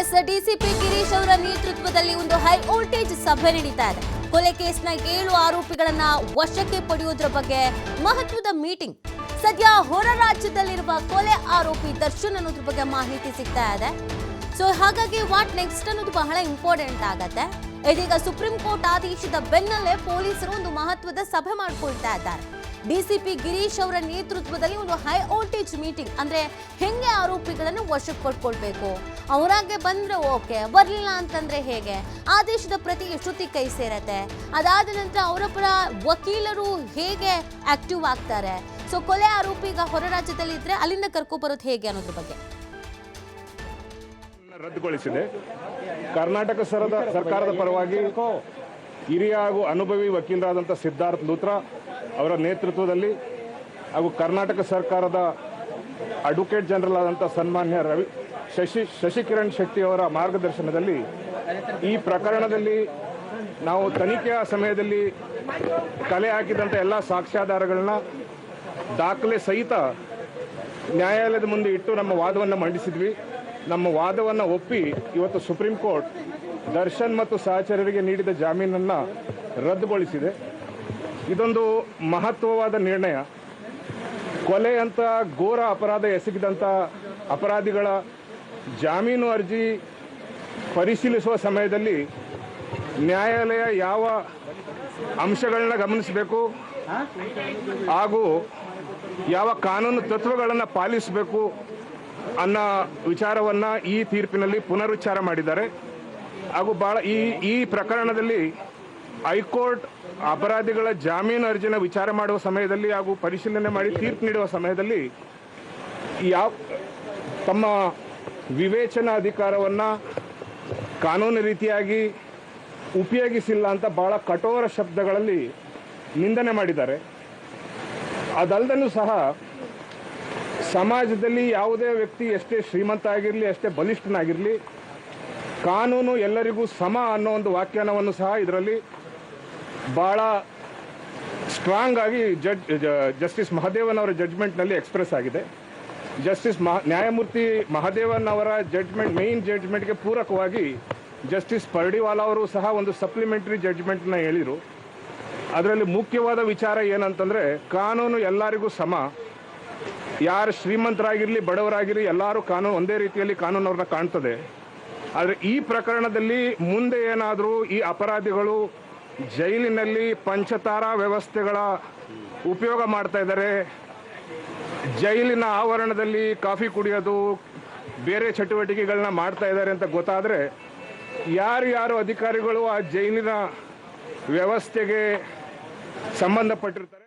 S DCP Girish ಅವರ ನೇತೃತ್ವದಲ್ಲಿ ಒಂದು ಹೈ ವೋಲ್ಟೇಜ್ ಸಭೆ ನಡೀತಾ ಇದೆ. ಕೊಲೆ ಕೇಸ್ನ ಏಳು ಆರೋಪಿಗಳನ್ನ ವಶಕ್ಕೆ ಪಡೆಯುವುದರ ಬಗ್ಗೆ ಮಹತ್ವದ ಮೀಟಿಂಗ್. ಸದ್ಯ ಹೊರ ರಾಜ್ಯದಲ್ಲಿರುವ ಕೊಲೆ ಆರೋಪಿ ದರ್ಶನ್ ಅನ್ನೋದ್ರ ಬಗ್ಗೆ ಮಾಹಿತಿ ಸಿಗ್ತಾ ಇದೆ. ಸೊ ಹಾಗಾಗಿ ವಾಟ್ ನೆಕ್ಸ್ಟ್ ಅನ್ನೋದು ಬಹಳ ಇಂಪಾರ್ಟೆಂಟ್ ಆಗತ್ತೆ. ಇದೀಗ ಸುಪ್ರೀಂ ಕೋರ್ಟ್ ಆದೇಶದ ಬೆನ್ನಲ್ಲೇ ಪೊಲೀಸರು ಒಂದು ಮಹತ್ವದ ಸಭೆ ಮಾಡಿಕೊಳ್ತಾ ಇದ್ದಾರೆ. ಡಿಸಿಪಿ ಗಿರೀಶ್ ಅವರ ನೇತೃತ್ವದಲ್ಲಿ ಒಂದು ಹೈ ವೋಲ್ಟೇಜ್ ಮೀಟಿಂಗ್. ಅಂದ್ರೆ ಹೆಂಗೆ ಆರೋಪಿಗಳನ್ನು ವಶಕ್ಕೆ ಪಡ್ಕೊಳ್ಬೇಕು? ಅವರಾಗೆ ಬಂದರೆ ಓಕೆ, ಬರಲಿಲ್ಲ ಅಂತಂದರೆ ಹೇಗೆ? ಆದೇಶದ ಪ್ರತಿ ಎಷ್ಟೊತ್ತಿಗೆ ಕೈ ಸೇರತ್ತೆ? ಅದಾದ ನಂತರ ಅವರ ಪರ ವಕೀಲರು ಹೇಗೆ ಆಕ್ಟಿವ್ ಆಗ್ತಾರೆ? ಸೊ ಕೊಲೆ ಆರೋಪಿ ಈಗ ಹೊರ ರಾಜ್ಯದಲ್ಲಿ ಇದ್ರೆ ಅಲ್ಲಿಂದ ಕರ್ಕೊ ಬರೋದು ಹೇಗೆ ಅನ್ನೋದ್ರ ಬಗ್ಗೆ? ರದ್ದುಗೊಳಿಸಿದೆ. ಕರ್ನಾಟಕ ಸರದ ಸರ್ಕಾರದ ಪರವಾಗಿ ಹಿರಿಯ ಹಾಗೂ ಅನುಭವಿ ವಕೀಲರಾದಂಥ ಸಿದ್ಧಾರ್ಥ ಲೂತ್ರ ಅವರ ನೇತೃತ್ವದಲ್ಲಿ ಹಾಗೂ ಕರ್ನಾಟಕ ಸರ್ಕಾರದ ಅಡ್ವೊಕೇಟ್ ಜನರಲ್ ಆದಂಥ ಸನ್ಮಾನ್ಯ ರವಿ ಶಶಿ ಶಶಿಕಿರಣ್ ಶೆಟ್ಟಿ ಅವರ ಮಾರ್ಗದರ್ಶನದಲ್ಲಿ ಈ ಪ್ರಕರಣದಲ್ಲಿ ನಾವು ತನಿಖೆಯ ಸಮಯದಲ್ಲಿ ಕಲೆ ಹಾಕಿದಂಥ ಎಲ್ಲ ಸಾಕ್ಷ್ಯಾಧಾರಗಳನ್ನ ದಾಖಲೆ ಸಹಿತ ನ್ಯಾಯಾಲಯದ ಮುಂದೆ ಇಟ್ಟು ನಮ್ಮ ವಾದವನ್ನು ಮಂಡಿಸಿದ್ವಿ. ನಮ್ಮ ವಾದವನ್ನು ಒಪ್ಪಿ ಇವತ್ತು ಸುಪ್ರೀಂ ಕೋರ್ಟ್ ದರ್ಶನ್ ಮತ್ತು ಸಹಚರರಿಗೆ ನೀಡಿದ ಜಾಮೀನನ್ನು ರದ್ದುಗೊಳಿಸಿದೆ. ಇದೊಂದು ಮಹತ್ವವಾದ ನಿರ್ಣಯ. ಕೊಲೆ ಅಂತ ಘೋರ ಅಪರಾಧ ಎಸಗಿದಂಥ ಅಪರಾಧಿಗಳ ಜಾಮೀನು ಅರ್ಜಿ ಪರಿಶೀಲಿಸುವ ಸಮಯದಲ್ಲಿ ನ್ಯಾಯಾಲಯ ಯಾವ ಅಂಶಗಳನ್ನ ಗಮನಿಸಬೇಕು? ಹಾಗೂ ಯಾವ ಕಾನೂನು ತತ್ವಗಳನ್ನು ಪಾಲಿಸಬೇಕು ಅನ್ನೋ ವಿಚಾರವನ್ನು ಈ ತೀರ್ಪಿನಲ್ಲಿ ಪುನರುಚ್ಚಾರ ಮಾಡಿದ್ದಾರೆ. ಹಾಗೂ ಭಾಳ ಈ ಈ ಪ್ರಕರಣದಲ್ಲಿ ಹೈಕೋರ್ಟ್ ಅಪರಾಧಿಗಳ ಜಾಮೀನು ಅರ್ಜಿನ ವಿಚಾರ ಮಾಡುವ ಸಮಯದಲ್ಲಿ ಹಾಗೂ ಪರಿಶೀಲನೆ ಮಾಡಿ ತೀರ್ಪು ನೀಡುವ ಸಮಯದಲ್ಲಿ ಯಾವ ತಮ್ಮ ವಿವೇಚನಾ ಅಧಿಕಾರವನ್ನು ಕಾನೂನು ರೀತಿಯಾಗಿ ಉಪಯೋಗಿಸಿಲ್ಲ ಅಂತ ಬಹಳ ಕಠೋರ ಶಬ್ದಗಳಲ್ಲಿ ನಿಂದನೆ ಮಾಡಿದ್ದಾರೆ. ಅದಲ್ಲದೂ ಸಹ ಸಮಾಜದಲ್ಲಿ ಯಾವುದೇ ವ್ಯಕ್ತಿ ಎಷ್ಟೇ ಶ್ರೀಮಂತ ಆಗಿರಲಿ, ಎಷ್ಟೇ ಬಲಿಷ್ಠನಾಗಿರಲಿ, ಕಾನೂನು ಎಲ್ಲರಿಗೂ ಸಮ ಅನ್ನೋ ಒಂದು ವ್ಯಾಖ್ಯಾನವನ್ನು ಸಹ ಇದರಲ್ಲಿ ಭಾಳ ಸ್ಟ್ರಾಂಗ್ ಆಗಿ ಜಡ್ ಜಸ್ಟಿಸ್ ಮಹದೇವನ್ ಅವರ ಜಡ್ಜ್ಮೆಂಟ್ನಲ್ಲಿ ಎಕ್ಸ್ಪ್ರೆಸ್ ಆಗಿದೆ. ಜಸ್ಟಿಸ್ ಮಹ, ನ್ಯಾಯಮೂರ್ತಿ ಮಹದೇವನ್ ಅವರ ಜಡ್ಜ್ಮೆಂಟ್, ಮೇನ್ ಜಡ್ಜ್ಮೆಂಟ್ಗೆ ಪೂರಕವಾಗಿ ಜಸ್ಟಿಸ್ ಪರ್ಡಿವಾಲಾ ಅವರು ಸಹ ಒಂದು ಸಪ್ಲಿಮೆಂಟರಿ ಜಡ್ಜ್ಮೆಂಟ್ನ ಹೇಳಿದರು ಅದರಲ್ಲಿ ಮುಖ್ಯವಾದ ವಿಚಾರ ಏನಂತಂದರೆ, ಕಾನೂನು ಎಲ್ಲರಿಗೂ ಸಮ. ಯಾರು ಶ್ರೀಮಂತರಾಗಿರಲಿ, ಬಡವರಾಗಿರಲಿ, ಎಲ್ಲರೂ ಕಾನೂನು ಒಂದೇ ರೀತಿಯಲ್ಲಿ ಕಾನೂನು ಅವ್ರನ್ನ ಕಾಣ್ತದೆ. ಆದರೆ ಈ ಪ್ರಕರಣದಲ್ಲಿ ಮುಂದೆ ಏನಾದರೂ ಈ ಅಪರಾಧಿಗಳು ಜೈಲಿನಲ್ಲಿ ಪಂಚತಾರಾ ವ್ಯವಸ್ಥೆಗಳ ಉಪಯೋಗ ಮಾಡ್ತಾ ಇದ್ದಾರೆ. ಜೈಲಿನ ಆವರಣದಲ್ಲಿ ಕಾಫಿ ಕುಡಿಯೋದು, ಬೇರೆ ಚಟುವಟಿಕೆಗಳನ್ನ ಮಾಡ್ತಾ ಇದ್ದಾರೆ ಅಂತ ಗೊತ್ತಾದರೆ ಯಾರು ಯಾರು ಅಧಿಕಾರಿಗಳು ಆ ಜೈಲಿನ ವ್ಯವಸ್ಥೆಗೆ ಸಂಬಂಧಪಟ್ಟಿರ್ತಾರೆ?